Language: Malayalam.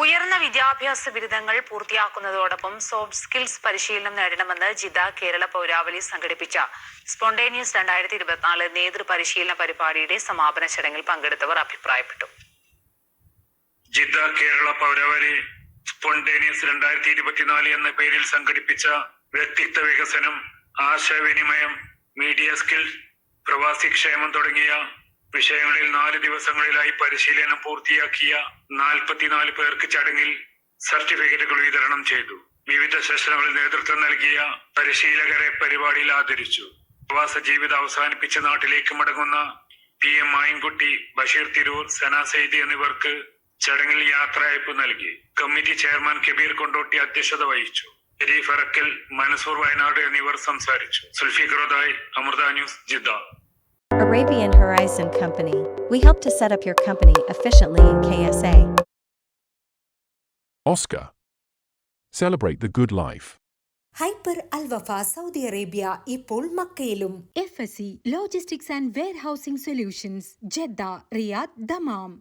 ഉയർന്ന വിദ്യാഭ്യാസ ബിരുദങ്ങൾ പൂർത്തിയാക്കുന്നതോടൊപ്പം സോഫ്റ്റ് സ്കിൽസ് പരിശീലനം നേടണമെന്ന് ജിദ്ദ കേരള പൗരാവലി സംഘടിപ്പിച്ച സ്പോണ്ടേനിയസ് രണ്ടായിരത്തി ഇരുപത്തിനാല് നേതൃ പരിശീലന പരിപാടിയുടെ സമാപന ചടങ്ങിൽ പങ്കെടുത്തവർ അഭിപ്രായപ്പെട്ടു. ജിദ്ദ കേരള പൗരാവലി സ്പോണ്ടേനിയസ് രണ്ടായിരത്തി ഇരുപത്തിനാല് എന്ന പേരിൽ സംഘടിപ്പിച്ച വ്യക്തിത്വ വികസനം ആശയവിനിമയം മീഡിയ സ്കിൽ പ്രവാസി ക്ഷേമം തുടങ്ങിയ വിഷയങ്ങളിൽ നാല് ദിവസങ്ങളിലായി പരിശീലനം പൂർത്തിയാക്കിയ നാൽപ്പത്തിനാല് പേർക്ക് ചടങ്ങിൽ സർട്ടിഫിക്കറ്റുകൾ വിതരണം ചെയ്തു. വിവിധ സെഷനുകളിൽ നേതൃത്വം നൽകിയ പരിശീലകരെ പരിപാടിയിൽ ആദരിച്ചു. പ്രവാസ ജീവിതം അവസാനിപ്പിച്ച് നാട്ടിലേക്ക് മടങ്ങുന്ന പി എം മായൻകുട്ടി ബഷീർ തിരൂർ സന സെയ്ദി എന്നിവർക്ക് ചടങ്ങിൽ യാത്രയപ്പ് നൽകി. കമ്മിറ്റി ചെയർമാൻ കബീർ കൊണ്ടോട്ടി അധ്യക്ഷത വഹിച്ചു. ഷെരീഫ് അറക്കൽ മനസൂർ വയനാട് എന്നിവർ സംസാരിച്ചു. സുൽഫിഖറുദായി Amrita news Jeddah. Arabian Horizon Company. We help to set up your company efficiently in KSA. Oscar. Celebrate the good life. Hyper Al Wafa Saudi Arabia ഇപ്പോൾ മക്കയിലും F S C logistics and warehousing solutions Jeddah Riyadh Dammam